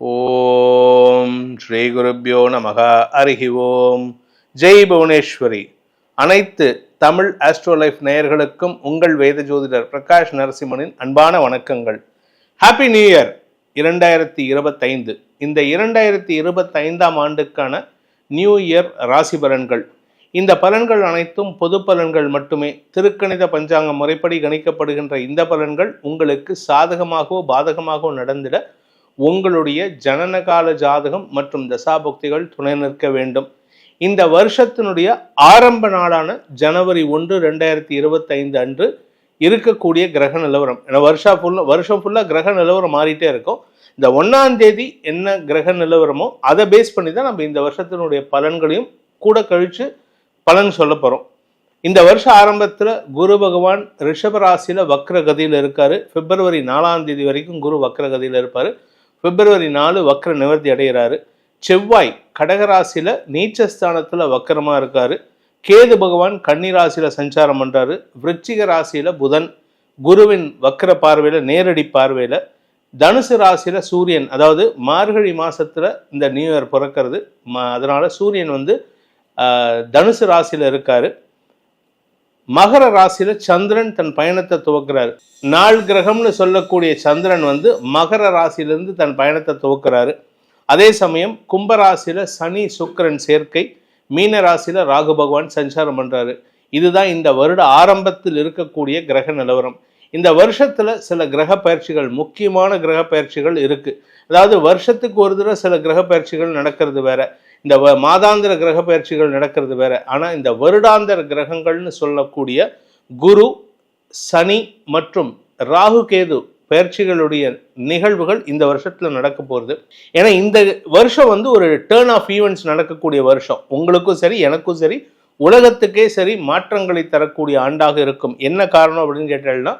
ஓம். ஸ்ரீ குருப்பியோ நமக. அருகி ஓம். ஜெய் புவனேஸ்வரி. அனைத்து தமிழ் ஆஸ்ட்ரோலைஃப் நேயர்களுக்கும் உங்கள் வேத ஜோதிடர் பிரகாஷ் நரசிம்மனின் அன்பான வணக்கங்கள். ஹாப்பி நியூ இயர் இரண்டாயிரத்தி இருபத்தைந்து. இந்த இரண்டாயிரத்தி இருபத்தைந்தாம் ஆண்டுக்கான நியூ இயர் ராசி பலன்கள். இந்த பலன்கள் அனைத்தும் பொது பலன்கள் மட்டுமே. திருக்கணித பஞ்சாங்க முறைப்படி கணிக்கப்படுகின்ற இந்த பலன்கள் உங்களுக்கு சாதகமாகவோ பாதகமாகவோ நடந்திட உங்களுடைய ஜனனகால ஜாதகம் மற்றும் தசாபக்திகள் துணை நிற்க வேண்டும். இந்த வருஷத்தினுடைய ஆரம்ப நாளான ஜனவரி ஒன்று ரெண்டாயிரத்தி இருபத்தைந்து அன்று இருக்கக்கூடிய கிரக நிலவரம். ஏன்னா வருஷம் ஃபுல்லாக வருஷம் ஃபுல்லாக கிரக நிலவரம் மாறிட்டே இருக்கும். இந்த ஒன்றாம் தேதி என்ன கிரக நிலவரமோ அதை பேஸ் பண்ணி தான் நம்ம இந்த வருஷத்தினுடைய பலன்களையும் கூட கழித்து பலன் சொல்ல போகிறோம் இந்த வருஷ ஆரம்பத்தில் குரு பகவான் ரிஷபராசியில் வக்ர கதியில் இருக்காரு. பிப்ரவரி நாலாம் தேதி வரைக்கும் குரு வக்ரகதியில் இருப்பார். பிப்ரவரி நாலு வக்கர நிவர்த்தி அடைகிறாரு. செவ்வாய் கடகராசியில் நீச்சஸ்தானத்தில் வக்கரமாக இருக்காரு. கேது பகவான் கன்னிராசியில் சஞ்சாரம் பண்ணுறாரு விருச்சிக ராசியில் புதன் குருவின் வக்கர பார்வையில் நேரடி பார்வையில். தனுசு ராசியில் சூரியன் அதாவது மார்கழி மாதத்தில் இந்த நியூ இயர் பிறக்கிறது. ம அதனால் சூரியன் வந்து தனுசு ராசியில் இருக்காரு. மகர ராசியில சந்திரன் தன் பயணத்தை துவக்கிறார். நாள் கிரகம்னு சொல்லக்கூடிய சந்திரன் வந்து மகர ராசியிலிருந்து தன் பயணத்தை துவக்கிறாரு. அதே சமயம் கும்பராசியில் சனி சுக்கிரன் சேர்க்கை மீன ராசியில ராகு பகவான் சஞ்சாரம் பண்றாரு. இதுதான் இந்த வருட ஆரம்பத்தில் இருக்கக்கூடிய கிரக நிலவரம். இந்த வருஷத்துல சில கிரக பயிற்சிகள் முக்கியமான கிரக பயிற்சிகள் இருக்கு. அதாவது வருஷத்துக்கு ஒரு தடவை சில கிரக பயிற்சிகள் நடக்கிறது வேற. இந்த மாதாந்திர கிரக பயிற்சிகள் நடக்கிறது வேற. ஆனால் இந்த வருடாந்திர கிரகங்கள்னு சொல்லக்கூடிய குரு சனி மற்றும் ராகு கேது பயிற்சிகளுடைய நிகழ்வுகள் இந்த வருஷத்தில் நடக்க போகிறது ஏன்னா இந்த வருஷம் வந்து ஒரு டேர்ன் ஆஃப் ஈவெண்ட்ஸ் நடக்கக்கூடிய வருஷம். உங்களுக்கும் சரி எனக்கும் சரி உலகத்துக்கே சரி மாற்றங்களை தரக்கூடிய ஆண்டாக இருக்கும். என்ன காரணம் அப்படின்னு கேட்டால்னா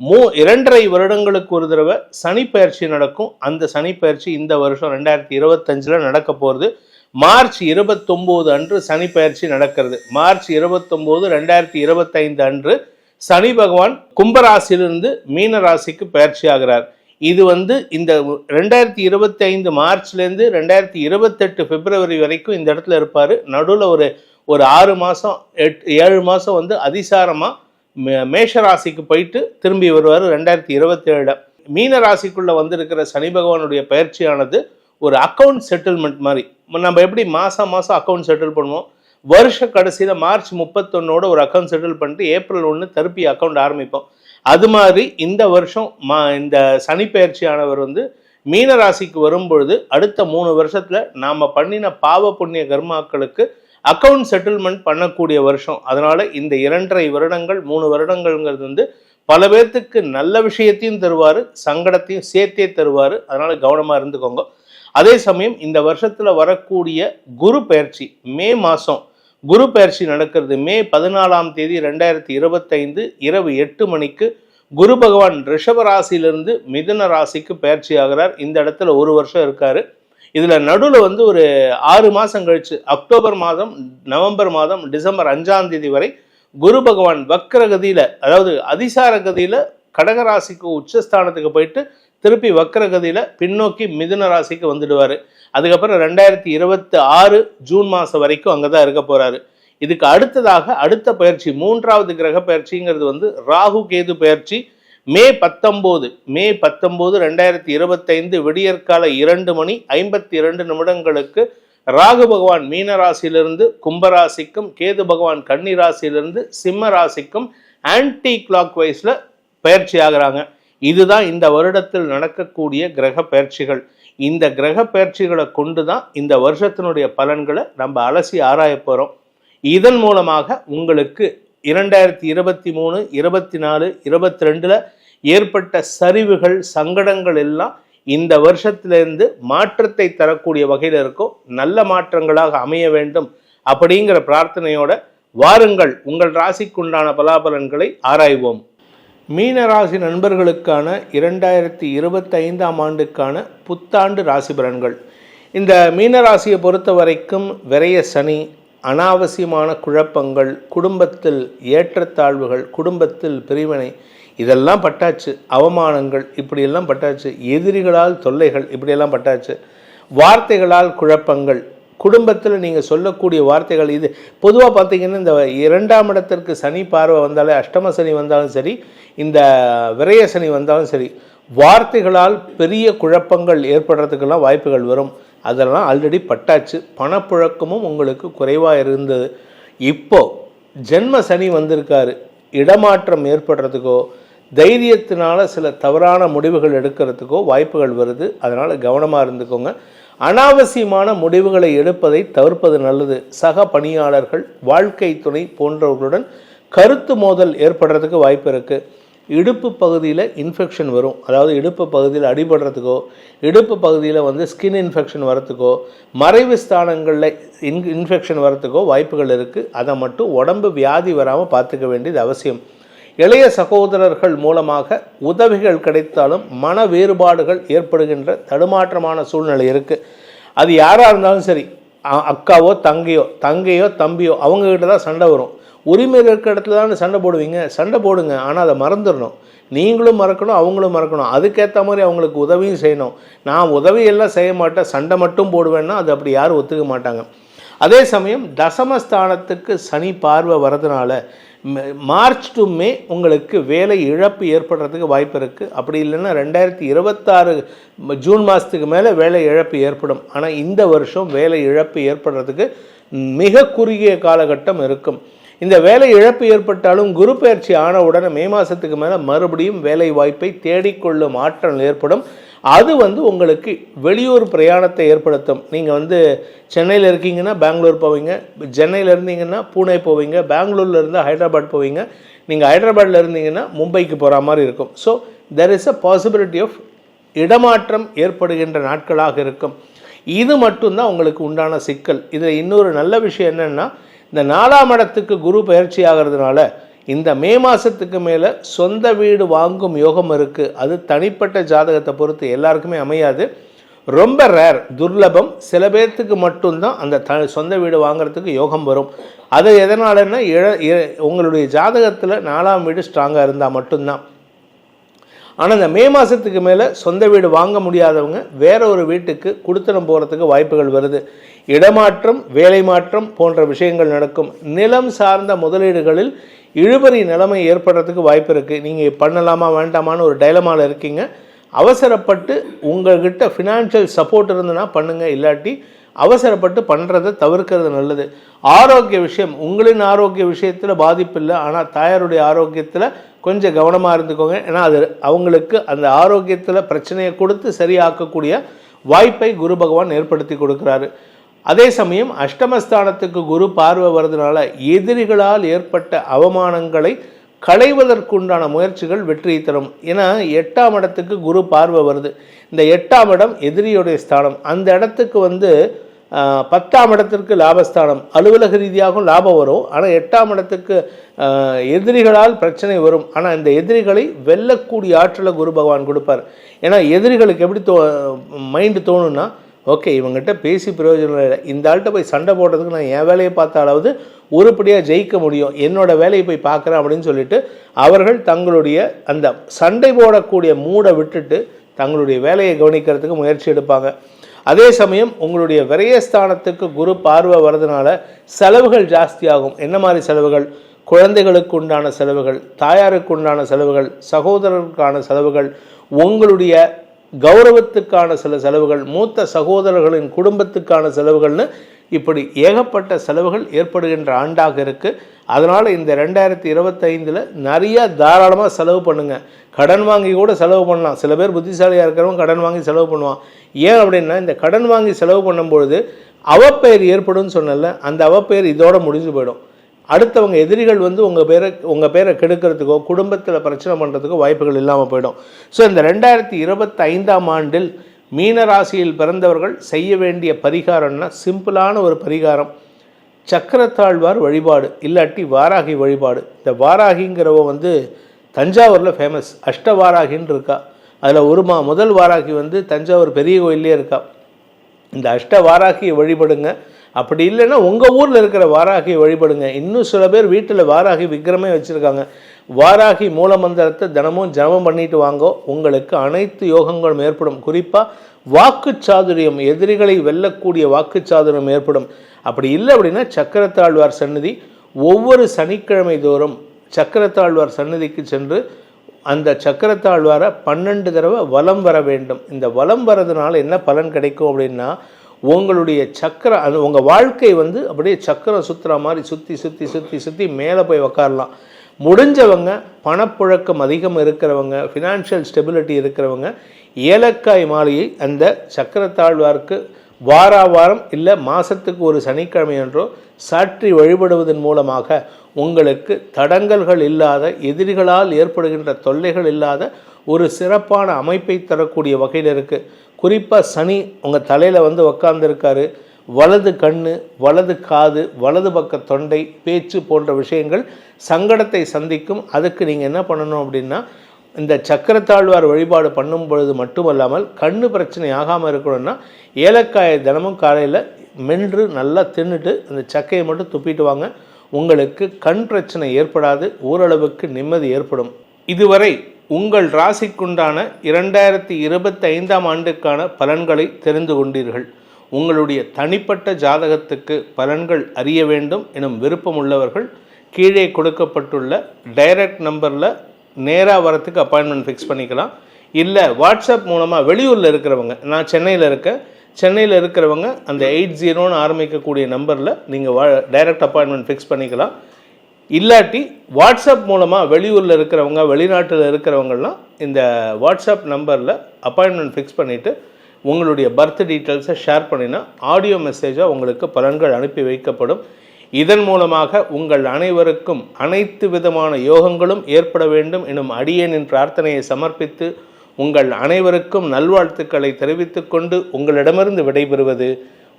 மூ இரண்டரை வருடங்களுக்கு ஒரு தடவை சனி பயிற்சி நடக்கும். அந்த சனி பயிற்சி இந்த வருஷம் ரெண்டாயிரத்தி இருபத்தஞ்சில் நடக்க போகிறது மார்ச் இருபத்தொம்போது அன்று சனி பயிற்சி நடக்கிறது. மார்ச் இருபத்தொம்போது ரெண்டாயிரத்தி இருபத்தைந்து அன்று சனி பகவான் கும்பராசியிலிருந்து மீன ராசிக்கு பயிற்சி ஆகிறார். இது வந்து இந்த ரெண்டாயிரத்தி இருபத்தி ஐந்து மார்ச்லேருந்து ரெண்டாயிரத்தி இருபத்தெட்டு பிப்ரவரி வரைக்கும் இந்த இடத்துல இருப்பார். நடுவில் ஒரு ஒரு ஆறு மாதம் எட் ஏழு மாதம் வந்து அதிசாரமாக மே மேஷராசிக்கு போயிட்டு திரும்பி வருவார் ரெண்டாயிரத்தி இருபத்தேழு. மீன ராசிக்குள்ளே வந்திருக்கிற சனி பகவானுடைய பயிற்சியானது ஒரு அக்கௌண்ட் செட்டில்மெண்ட் மாதிரி. நம்ம எப்படி மாதம் மாதம் அக்கௌண்ட் செட்டில் பண்ணுவோம்? வருஷ கடைசியில் மார்ச் முப்பத்தொன்னோட ஒரு அக்கௌண்ட் செட்டில் பண்ணிட்டு ஏப்ரல் ஒன்று திருப்பி அக்கௌண்ட் ஆரம்பிப்போம். அது மாதிரி இந்த வருஷம் மா இந்த சனிப்பெயர்ச்சியானவர் வந்து மீன ராசிக்கு வரும்பொழுது அடுத்த மூணு வருஷத்தில் நாம் பண்ணின பாவ புண்ணிய கர்மாக்களுக்கு அக்கௌண்ட் செட்டில்மெண்ட் பண்ணக்கூடிய வருஷம். அதனால் இந்த இரண்டரை வருடங்கள் மூணு வருடங்கள்ங்கிறது வந்து பல பேர்த்துக்கு நல்ல விஷயத்தையும் தருவார் சங்கடத்தையும் சேர்த்தே தருவார். அதனால் கவனமாக இருந்துக்கோங்க. அதே சமயம் இந்த வருஷத்துல வரக்கூடிய குரு பயிற்சி மே மாதம் குரு பயிற்சி நடக்கிறது. மே பதினாலாம் தேதி ரெண்டாயிரத்தி இருபத்தைந்து இரவு எட்டு மணிக்கு குரு பகவான் ரிஷப ராசியிலிருந்து மிதுன ராசிக்கு பயிற்சி ஆகிறார். இந்த இடத்துல ஒரு வருஷம் இருக்காரு. இதுல நடுவில் வந்து ஒரு ஆறு மாசம் கழிச்சு அக்டோபர் மாதம் நவம்பர் மாதம் டிசம்பர் அஞ்சாம் தேதி வரை குரு பகவான் வக்ர கதியில் அதாவது அதிசார கதியில கடகராசிக்கு உச்சஸ்தானத்துக்கு போயிட்டு திருப்பி வக்கரகதியில் பின்னோக்கி மிதுன ராசிக்கு வந்துடுவார். அதுக்கப்புறம் ரெண்டாயிரத்தி இருபத்தி ஆறு ஜூன் மாதம் வரைக்கும் அங்கே தான் இருக்க போகிறாரு இதுக்கு அடுத்ததாக அடுத்த பயிற்சி மூன்றாவது கிரக பயிற்சிங்கிறது வந்து ராகு கேது பயிற்சி. மே பத்தொம்போது மே பத்தொம்போது ரெண்டாயிரத்தி இருபத்தைந்து விடியற்கால இரண்டு மணி ஐம்பத்தி இரண்டு நிமிடங்களுக்கு ராகு பகவான் மீன ராசியிலிருந்து கும்பராசிக்கும் கேது பகவான் கன்னி ராசியிலிருந்து சிம்ம ராசிக்கும் ஆன்டி கிளாக் வைஸில் பயிற்சி ஆகிறாங்க. இதுதான் இந்த வருடத்தில் நடக்கக்கூடிய கிரக பயிற்சிகள். இந்த கிரக பயிற்சிகளை கொண்டு தான் இந்த வருஷத்தினுடைய பலன்களை நம்ம அலசி ஆராய போகிறோம் இதன் மூலமாக உங்களுக்கு இரண்டாயிரத்தி இருபத்தி மூணு இருபத்தி நாலு இருபத்தி ரெண்டில் ஏற்பட்ட சரிவுகள் சங்கடங்கள் எல்லாம் இந்த வருஷத்திலிருந்து மாற்றத்தை தரக்கூடிய வகையில் இருக்கும். நல்ல மாற்றங்களாக அமைய வேண்டும் அப்படிங்கிற பிரார்த்தனையோட வாருங்கள். உங்கள் ராசிக்குண்டான பலாபலன்களை ஆராய்வோம். மீனராசி நண்பர்களுக்கான இரண்டாயிரத்தி இருபத்தைந்தாம் ஆண்டுக்கான புத்தாண்டு ராசி பலன்கள் இந்த மீனராசியை பொறுத்த வரைக்கும் விரைய சனி அனாவசியமான குழப்பங்கள் குடும்பத்தில் ஏற்றத்தாழ்வுகள் குடும்பத்தில் பிரிவினை இதெல்லாம் பட்டாச்சு. அவமானங்கள் இப்படியெல்லாம் பட்டாச்சு. எதிரிகளால் தொல்லைகள் இப்படியெல்லாம் பட்டாச்சு. வார்த்தைகளால் குழப்பங்கள் குடும்பத்தில் நீங்கள் சொல்லக்கூடிய வார்த்தைகள் இது. பொதுவாக பார்த்தீங்கன்னா இந்த இரண்டாம் இடத்திற்கு சனி பார்வை வந்தாலே அஷ்டம சனி வந்தாலும் சரி இந்த விரய சனி வந்தாலும் சரி வார்த்தைகளால் பெரிய குழப்பங்கள் ஏற்படுறதுக்கெல்லாம் வாய்ப்புகள் வரும். அதெல்லாம் ஆல்ரெடி பட்டாச்சு. பணப்புழக்கமும் உங்களுக்கு குறைவாக இருந்தது. இப்போது ஜென்ம சனி வந்திருக்காரு. இடமாற்றம் ஏற்படுறதுக்கோ தைரியத்தினால சில தவறான முடிவுகள் எடுக்கிறதுக்கோ வாய்ப்புகள் வருது. அதனால் கவனமாக இருந்துக்கோங்க. அனாவசியமான முடிவுகளை எடுப்பதை தவிர்ப்பது நல்லது. சக பணியாளர்கள் வாழ்க்கை துணை போன்றவர்களுடன் கருத்து மோதல் ஏற்படுறதுக்கு வாய்ப்பு இருக்குது இடுப்பு பகுதியில் இன்ஃபெக்ஷன் வரும். அதாவது இடுப்பு பகுதியில் அடிபடுறதுக்கோ இடுப்பு பகுதியில் வந்து ஸ்கின் இன்ஃபெக்ஷன் வரத்துக்கோ மறைவு ஸ்தானங்களில் இன் இன்ஃபெக்ஷன் வரத்துக்கோ வாய்ப்புகள் இருக்குது அதை மட்டும் உடம்பு வியாதி வராமல் பார்த்துக்க வேண்டியது அவசியம். இளைய சகோதரர்கள் மூலமாக உதவிகள் கிடைத்தாலும் மன வேறுபாடுகள் ஏற்படுகின்ற தடுமாற்றமான சூழ்நிலை இருக்குது அது யாராக இருந்தாலும் சரி அக்காவோ தங்கையோ தங்கையோ தம்பியோ அவங்கக்கிட்ட தான் சண்டை வரும். உரிமை இருக்கிற இடத்துல தானே சண்டை போடுவீங்க? சண்டை போடுங்க. ஆனால் அதை மறந்துடணும். நீங்களும் மறக்கணும் அவங்களும் மறக்கணும். அதுக்கேற்ற மாதிரி அவங்களுக்கு உதவியும் செய்யணும். நான் உதவியெல்லாம் செய்ய மாட்டேன் சண்டை மட்டும் போடுவேன்னா அது அப்படி யாரும் ஒத்துக்க மாட்டாங்க. அதே சமயம் தசமஸ்தானத்துக்கு சனி பார்வை வரதுனால மார்ச் டு மே உங்களுக்கு வேலை இழப்பு ஏற்படுறதுக்கு வாய்ப்பு இருக்குது அப்படி இல்லைன்னா ரெண்டாயிரத்தி இருபத்தாறு ஜூன் மாதத்துக்கு மேலே வேலை இழப்பு ஏற்படும். ஆனால் இந்த வருஷம் வேலை இழப்பு ஏற்படுறதுக்கு மிக குறுகிய காலகட்டம் இருக்கும். இந்த வேலை இழப்பு ஏற்பட்டாலும் குரு பயிற்சி ஆன உடனே மே மாதத்துக்கு மேலே மறுபடியும் வேலை வாய்ப்பை தேடிக்கொள்ளும் ஆற்றல் ஏற்படும். அது வந்து உங்களுக்கு வெளியூர் பிரயாணத்தை ஏற்படுத்தும். நீங்கள் வந்து சென்னையில் இருக்கீங்கன்னா பெங்களூர் போவீங்க சென்னையில் இருந்தீங்கன்னா பூனே போவீங்க பெங்களூரில் இருந்து ஹைதராபாத் போவீங்க. நீங்கள் ஹைதராபாத்தில் இருந்தீங்கன்னா மும்பைக்கு போகிற மாதிரி இருக்கும். So there is a possibility of இடமாற்றம் ஏற்படுகின்ற நாட்களாக இருக்கும். இது மட்டும்தான் உங்களுக்கு உண்டான சிக்கல். இதில் இன்னொரு நல்ல விஷயம் என்னென்னா இந்த நாலாம் இடத்துக்கு குரு பயிற்சி ஆகிறதுனால இந்த மே மாதத்துக்கு மேலே சொந்த வீடு வாங்கும் யோகம் இருக்குது அது தனிப்பட்ட ஜாதகத்தை பொறுத்து எல்லாருக்குமே அமையாது. ரொம்ப ரேர் துர்லபம். சில பேர்த்துக்கு மட்டும்தான் அந்த த சொந்த வீடு வாங்குறதுக்கு யோகம் வரும். அது எதனாலன்னா இழ உங்களுடைய ஜாதகத்தில் நாலாம் வீடு ஸ்ட்ராங்காக இருந்தால் மட்டும்தான். ஆனால் இந்த மே மாதத்துக்கு மேலே சொந்த வீடு வாங்க முடியாதவங்க வேற ஒரு வீட்டுக்கு கொடுத்துடம் போகிறதுக்கு வாய்ப்புகள் வருது. இடமாற்றம் வேலை மாற்றம் போன்ற விஷயங்கள் நடக்கும். நிலம் சார்ந்த முதலீடுகளில் இழுபறி நிலைமை ஏற்படுறதுக்கு வாய்ப்பு இருக்குது நீங்கள் பண்ணலாமா வேண்டாமான்னு ஒரு டைலமாவில் இருக்கீங்க. அவசரப்பட்டு உங்கள்கிட்ட ஃபினான்ஷியல் சப்போர்ட் இருந்ததுன்னா பண்ணுங்கள் இல்லாட்டி அவசரப்பட்டு பண்ணுறதை தவிர்க்கிறது நல்லது. ஆரோக்கிய விஷயம் உங்களின் ஆரோக்கிய விஷயத்தில் பாதிப்பு இல்லை. ஆனால் தாயாருடைய ஆரோக்கியத்தில் கொஞ்சம் கவனமாக இருந்துக்கோங்க. ஏன்னா அது அவங்களுக்கு அந்த ஆரோக்கியத்தில் பிரச்சனையை கொடுத்து சரியாக்கக்கூடிய வாய்ப்பை குரு பகவான் ஏற்படுத்தி கொடுக்குறாரு. அதே சமயம் அஷ்டமஸ்தானத்துக்கு குரு பார்வை வர்றதுனால எதிரிகளால் ஏற்பட்ட அவமானங்களை களைவதற்குண்டான முயற்சிகள் வெற்றியை தரும். ஏன்னா எட்டாம் இடத்துக்கு குரு பார்வை வருது இந்த எட்டாம் இடம் எதிரியுடைய ஸ்தானம். அந்த இடத்துக்கு வந்து பத்தாம் இடத்திற்கு லாபஸ்தானம். அலுவலக ரீதியாகவும் லாபம் வரும். ஆனால் எட்டாம் இடத்துக்கு எதிரிகளால் பிரச்சனை வரும். ஆனால் இந்த எதிரிகளை வெல்லக்கூடிய ஆற்றலை குரு பகவான் கொடுப்பார். ஏன்னா எதிரிகளுக்கு எப்படி தோ மைண்டு தோணுன்னா ஓகே இவங்ககிட்ட பேசி பிரயோஜனம் இல்லை. இந்த ஆள்கிட்ட போய் சண்டை போடுறதுக்கு நான் என் வேலையை பார்த்தாலாவது உருப்படியாக ஜெயிக்க முடியும். என்னோட வேலையை போய் பார்க்குறேன் அப்படின்னு சொல்லிட்டு அவர்கள் தங்களுடைய அந்த சண்டை போடக்கூடிய மூடை விட்டுட்டு தங்களுடைய வேலையை கவனிக்கிறதுக்கு முயற்சி எடுப்பாங்க. அதே சமயம் உங்களுடைய விரயஸ்தானத்துக்கு குரு பார்வை வர்றதுனால செலவுகள் ஜாஸ்தியாகும். என்ன மாதிரி செலவுகள்? குழந்தைகளுக்கு உண்டான செலவுகள் தாயாருக்கு உண்டான செலவுகள் சகோதரருக்கான செலவுகள் உங்களுடைய கௌரவத்துக்கான சில செலவுகள் மூத்த சகோதரர்களின் குடும்பத்துக்கான செலவுகள்னு இப்படி ஏகப்பட்ட செலவுகள் ஏற்படுகின்ற ஆண்டாக இருக்குது அதனால் இந்த ரெண்டாயிரத்தி இருபத்தைந்தில் நிறையா தாராளமாக செலவு பண்ணுங்கள் கடன் வாங்கி கூட செலவு பண்ணலாம். சில பேர் புத்திசாலியாக இருக்கிறவங்க கடன் வாங்கி செலவு பண்ணுவான் ஏன் அப்படின்னா இந்த கடன் வாங்கி செலவு பண்ணும்பொழுது அவப்பெயர் ஏற்படும்னு சொன்னல அந்த அவப்பெயர் இதோட முடிஞ்சு போயிடும். அடுத்தவங்க எதிரிகள் வந்து உங்கள் பேரை உங்கள் பேரை கெடுக்கிறதுக்கோ குடும்பத்தில் பிரச்சனை பண்ணுறதுக்கோ வாய்ப்புகள் இல்லாமல் போயிடும். ஸோ இந்த ரெண்டாயிரத்தி இருபத்தைந்தாம் ஆண்டில் மீன ராசியில் பிறந்தவர்கள் செய்ய வேண்டிய பரிகாரம்னா சிம்பிளான ஒரு பரிகாரம். சக்கரத்தாழ்வார் வழிபாடு இல்லாட்டி வாராகி வழிபாடு. இந்த வாராகிங்கிறவ வந்து தஞ்சாவூரில் ஃபேமஸ் அஷ்டவாராகின்னு இருக்கா. அதில் ஒரு மா முதல் வாராகி வந்து தஞ்சாவூர் பெரிய கோயிலே இருக்கா. இந்த அஷ்ட வாராகியை வழிபடுங்க. அப்படி இல்லைன்னா உங்கள் ஊரில் இருக்கிற வாராகி வழிபடுங்க. இன்னும் சில பேர் வீட்டில் வாராகி விக்கிரமே வச்சுருக்காங்க. வாராகி மூலமந்திரத்தை தினமும் ஜபம் பண்ணிட்டு வாங்கோ. உங்களுக்கு அனைத்து யோகங்களும் ஏற்படும். குறிப்பாக வாக்கு சாதுரியம் எதிரிகளை வெல்லக்கூடிய வாக்கு சாதுரியம் ஏற்படும். அப்படி இல்லை அப்படின்னா சக்கரத்தாழ்வார் சன்னதி ஒவ்வொரு சனிக்கிழமை தோறும் சக்கரத்தாழ்வார் சன்னதிக்கு சென்று அந்த சக்கரத்தாழ்வாரை பன்னெண்டு தடவை வலம் வர வேண்டும். இந்த வலம் வரதுனால என்ன பலன் கிடைக்கும் அப்படின்னா உங்களுடைய சக்கர அது உங்கள் வாழ்க்கை வந்து அப்படியே சக்கரம் சுற்றுற மாதிரி சுற்றி சுற்றி சுற்றி சுற்றி மேலே போய் உக்காரலாம். முடிஞ்சவங்க பணப்புழக்கம் அதிகம் இருக்கிறவங்க ஃபினான்ஷியல் ஸ்டெபிலிட்டி இருக்கிறவங்க ஏலக்காய் மாலையை அந்த சக்கரத்தாழ்வார்க்கு வாரா வாரம் இல்லை மாதத்துக்கு ஒரு சனிக்கிழமை என்றோ சாற்றி வழிபடுவதன் மூலமாக உங்களுக்கு தடங்கல்கள் இல்லாத எதிரிகளால் ஏற்படுகின்ற தொல்லைகள் இல்லாத ஒரு சிறப்பான அமைப்பை தரக்கூடிய வகையில் இருக்குது குறிப்பாக சனி உங்கள் தலையில் வந்து உக்காந்துருக்காரு. வலது கண் வலது காது வலது பக்க தொண்டை பேச்சு போன்ற விஷயங்கள் சங்கடத்தை சந்திக்கும். அதுக்கு நீங்கள் என்ன பண்ணணும் அப்படின்னா இந்த சக்கரத்தாழ்வார் வழிபாடு பண்ணும் பொழுது மட்டுமல்லாமல் கண்ணு பிரச்சனை ஆகாமல் இருக்கணும்னா ஏலக்காயை தினமும் காலையில் மென்று நல்லா தின்னுட்டு அந்த சக்கையை மட்டும் துப்பிட்டு வாங்க. உங்களுக்கு கண் பிரச்சனை ஏற்படாது ஓரளவுக்கு நிம்மதி ஏற்படும். இதுவரை உங்கள் ராசிக்குண்டான இரண்டாயிரத்தி இருபத்தி ஐந்தாம் ஆண்டுக்கான பலன்களை தெரிந்து கொண்டீர்கள். உங்களுடைய தனிப்பட்ட ஜாதகத்துக்கு பலன்கள் அறிய வேண்டும் எனும் விருப்பம் உள்ளவர்கள் கீழே கொடுக்கப்பட்டுள்ள டைரக்ட் நம்பரில் நேராக வரத்துக்கு அப்பாயின்மெண்ட் ஃபிக்ஸ் பண்ணிக்கலாம். இல்லை வாட்ஸ்அப் மூலமாக வெளியூரில் இருக்கிறவங்க நான் சென்னையில் இருக்கேன். சென்னையில் இருக்கிறவங்க அந்த எயிட் ஜீரோன்னு ஆரம்பிக்கக்கூடிய நம்பரில் நீங்கள் வா டைரக்ட் அப்பாயின்மெண்ட் ஃபிக்ஸ் பண்ணிக்கலாம். இல்லாட்டி வாட்ஸ்அப் மூலமாக வெளியூரில் இருக்கிறவங்க வெளிநாட்டில் இருக்கிறவங்கலாம் இந்த வாட்ஸ்அப் நம்பரில் அப்பாயின்மெண்ட் ஃபிக்ஸ் பண்ணிவிட்டு உங்களுடைய பர்த் டீட்டெயில்ஸை ஷேர் பண்ணினா ஆடியோ மெசேஜாக உங்களுக்கு பலன்கள் அனுப்பி வைக்கப்படும். இதன் மூலமாக உங்கள் அனைவருக்கும் அனைத்து விதமான யோகங்களும் ஏற்பட வேண்டும் எனும் அடியேனின் பிரார்த்தனையை சமர்ப்பித்து உங்கள் அனைவருக்கும் நல்வாழ்த்துக்களை தெரிவித்துக்கொண்டு உங்களிடமிருந்து விடைபெறுவது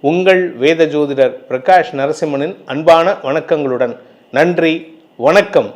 உங்கள் வேத ஜோதிடர் பிரகாஷ் நரசிம்மனின் அன்பான வணக்கங்களுடன். நன்றி வணக்கம்.